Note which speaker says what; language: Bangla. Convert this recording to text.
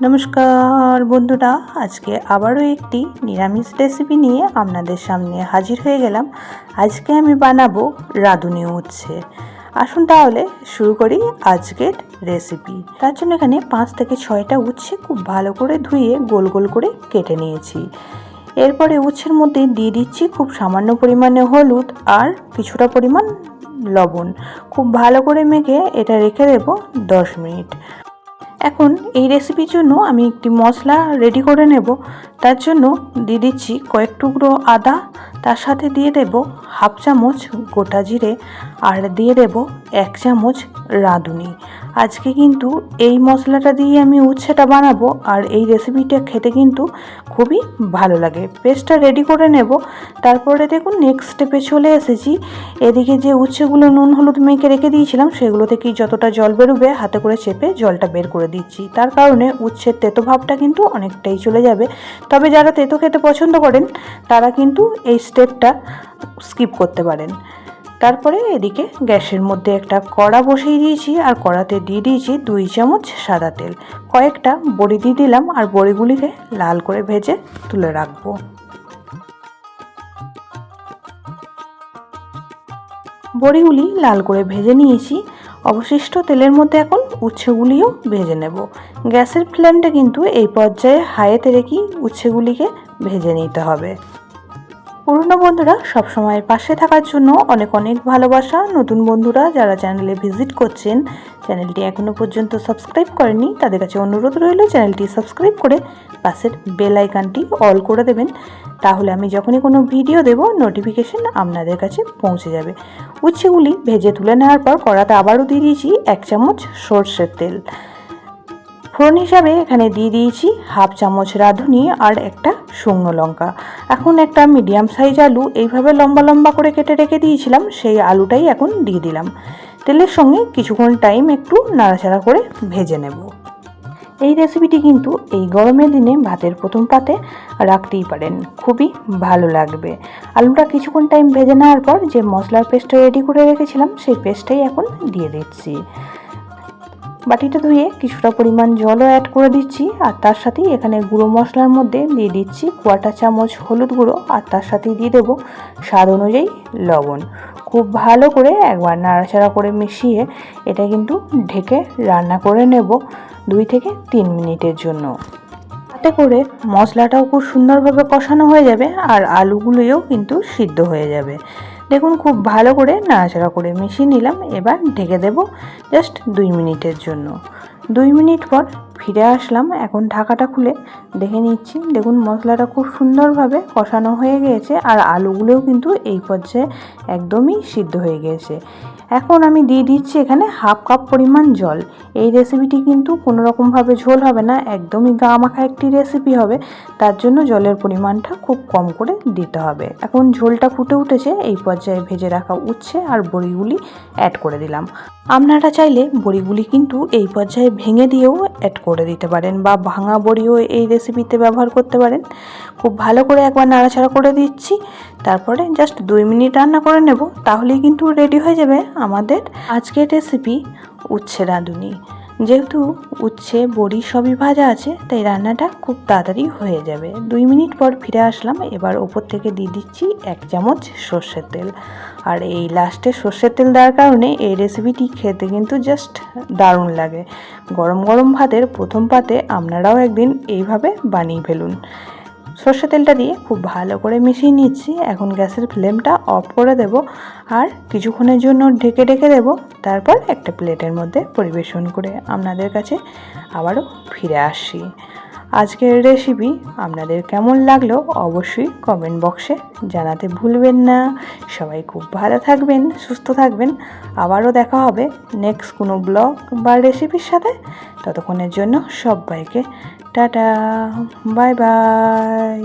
Speaker 1: নমস্কার বন্ধুরা, আজকে আবারও একটি নিরামিষ রেসিপি নিয়ে আপনাদের সামনে হাজির হয়ে গেলাম। আজকে আমি বানাবো রাঁধুনি উচ্ছে। আসুন তাহলে শুরু করি আজকের রেসিপি তার জন্য এখানে পাঁচ থেকে ছয়টা উচ্ছে খুব ভালো করে ধুয়ে গোল গোল করে কেটে নিয়েছি। এরপরে উচ্ছের মধ্যে দিয়ে দিচ্ছি খুব সামান্য পরিমাণে হলুদ আর কিছুটা পরিমাণ লবণ। খুব ভালো করে মেখে এটা রেখে দেবো দশ মিনিট। এখন এই রেসিপির জন্য আমি একটি মশলা রেডি করে নেব। তার জন্য দিয়ে দিচ্ছি কয়েক টুকরো আদা, তার সাথে দিয়ে দেব হাফ চামচ গোটা জিরে আর দিয়ে দেব এক চামচ রাঁধুনি। আজকে কিন্তু এই মশলাটা দিয়ে আমি উচ্ছেটা বানাবো আর এই রেসিপিটা খেতে কিন্তু খুবই ভালো লাগে। পেস্টটা রেডি করে নেব। তারপরে দেখুন নেক্সট স্টেপে চলে এসেছি। এদিকে যে উচ্ছেগুলো নুন, হলুদ মেখে রেখে দিয়েছিলাম, সেগুলো থেকেই যতটা জল বেরোবে, হাতে করে চেপে জলটা বের করে দিচ্ছি। তার কারণে উচ্ছের তেতো ভাবটা কিন্তু অনেকটাই চলে যাবে। তবে যারা তেতো খেতে পছন্দ করেন, তারা কিন্তু এই স্টেপটা স্কিপ করতে পারেন। তারপরে এদিকে গ্যাসের মধ্যে একটা কড়া বসিয়ে দিয়েছি আর কড়াতে দিয়ে দিয়েছি দুই চামচ সাদা তেল। কয়েকটা বড়ি দিয়ে দিলাম আর বড়িগুলিকে লাল করে ভেজে তুলে রাখব। বড়িগুলি লাল করে ভেজে নিয়েছি। অবশিষ্ট তেলের মধ্যে এখন উচ্ছেগুলিও ভেজে নেব। গ্যাসের ফ্লেমটা কিন্তু এই পর্যায়ে হাইতে রেখেই উচ্ছেগুলিকে ভেজে নিতে হবে। পুরনো বন্ধুরা সবসময় পাশে থাকার জন্য অনেক অনেক ভালোবাসা নতুন বন্ধুরা যারা চ্যানেলে ভিজিট করছেন। চ্যানেলটি এখনও পর্যন্ত সাবস্ক্রাইব করেনি তাদের কাছে অনুরোধ রইল চ্যানেলটি সাবস্ক্রাইব করে পাশের বেল আইকনটি অল করে দেবেন। তাহলে আমি যখনই কোনো ভিডিও দেব নোটিফিকেশন আপনাদের কাছে পৌঁছে যাবে। উচ্ছেগুলি ভেজে তুলে নেওয়ার পর কড়াতে আবারও দিয়ে দিয়েছি এক চামচ সর্ষের তেল। ফোড়ন হিসাবে এখানে দিয়ে দিয়েছি হাফ চামচ রাঁধুনি আর একটা শুকনো লঙ্কা। এখন একটা মিডিয়াম সাইজ আলু এইভাবে লম্বা লম্বা করে কেটে রেখে দিয়েছিলাম, সেই আলুটাই এখন দিয়ে দিলাম। তেলের সঙ্গে কিছুক্ষণ টাইম একটু নাড়াচাড়া করে ভেজে নেব। এই রেসিপিটি কিন্তু এই গরমের দিনে ভাতের প্রথম পাতে রাখতেই পারেন, খুবই ভালো লাগবে। আলুটা কিছুক্ষণ টাইম ভেজে নেওয়ার পর যে মশলার পেস্টটা রেডি করে রেখেছিলাম, সেই পেস্টটাই এখন দিয়ে দিচ্ছি। বাটিটা ধুয়ে কিছুটা পরিমাণ জলও অ্যাড করে দিচ্ছি, আর তার সাথেই এখানে গুঁড়ো মশলার মধ্যে দিয়ে দিচ্ছি কোয়াটা চামচ হলুদ গুঁড়ো, আর তার সাথেই দিয়ে দেবো স্বাদ অনুযায়ী লবণ। খুব ভালো করে একবার নাড়াচাড়া করে মিশিয়ে এটা কিন্তু ঢেকে রান্না করে নেব দুই থেকে তিন মিনিটের জন্য। তাতে করে মশলাটাও খুব সুন্দরভাবে কষানো হয়ে যাবে, আর আলুগুলোও কিন্তু সিদ্ধ হয়ে যাবে। দেখুন, খুব ভালো করে নাড়াচাড়া করে মিশিয়ে নিলাম। এবার ঢেকে দেব জাস্ট দুই মিনিটের জন্য। দুই মিনিট পর ফিরে আসলাম। এখন ঢাকাটা খুলে দেখে নিচ্ছি। দেখুন, মশলাটা খুব সুন্দরভাবে কষানো হয়ে গিয়েছে আর আলুগুলোও কিন্তু এই পর্যায়ে একদমই সিদ্ধ হয়ে গিয়েছে এখন আমি দিয়ে দিচ্ছি এখানে হাফ কাপ পরিমাণ জল। এই রেসিপিটি কিন্তু কোনো রকমভাবে ঝোল হবে না, একদমই গা মাখা একটি রেসিপি হবে। তার জন্য জলের পরিমাণটা খুব কম করে দিতে হবে। এখন ঝোলটা ফুটে উঠেছে, এই পর্যায়ে ভেজে রাখা উচ্ছে আর বড়িগুলি অ্যাড করে দিলাম। আপনারা চাইলে বড়িগুলি কিন্তু এই পর্যায়ে ভেঙে দিয়েও অ্যাড করে দিতে পারেন বা ভাঙা বড়িও এই রেসিপিতে ব্যবহার করতে পারেন। খুব ভালো করে একবার নাড়াচাড়া করে দিচ্ছি, তারপরে জাস্ট দুই মিনিট রান্না করে নেব, তাহলেই কিন্তু রেডি হয়ে যাবে আমাদের আজকের রেসিপি উচ্ছে রাঁধুনি। যেহেতু উচ্ছে, বড়ি সবই ভাজা আছে, তাই রান্নাটা খুব তাড়াতাড়ি হয়ে যাবে। দুই মিনিট পর ফিরে আসলাম, এবার ওপর থেকে দিয়ে দিচ্ছি এক চামচ সর্ষের তেল। আর এই লাস্টে সর্ষের তেল দেওয়ার কারণে এই রেসিপিটি খেতে কিন্তু জাস্ট দারুণ লাগে। গরম গরম ভাতের প্রথম পাতে আপনারাও একদিন এইভাবে বানিয়ে ফেলুন। সর্ষে তেলটা দিয়ে খুব ভালো করে মিশিয়ে নিচ্ছি। এখন গ্যাসের ফ্লেমটা অফ করে দেব আর কিছুক্ষণের জন্য ঢেকে ঢেকে দেব। তারপর একটা প্লেটের মধ্যে পরিবেশন করে আপনাদের কাছে আবারও ফিরে আসি। আজকের রেসিপি আপনাদের কেমন লাগল অবশ্যই কমেন্ট বক্সে জানাতে ভুলবেন না। সবাই খুব ভালো থাকবেন, সুস্থ থাকবেন। আবারও দেখা হবে নেক্সট কোনো ব্লগ বা রেসিপির সাথে। ততক্ষণের জন্য সবাইকে টাটা বাই বাই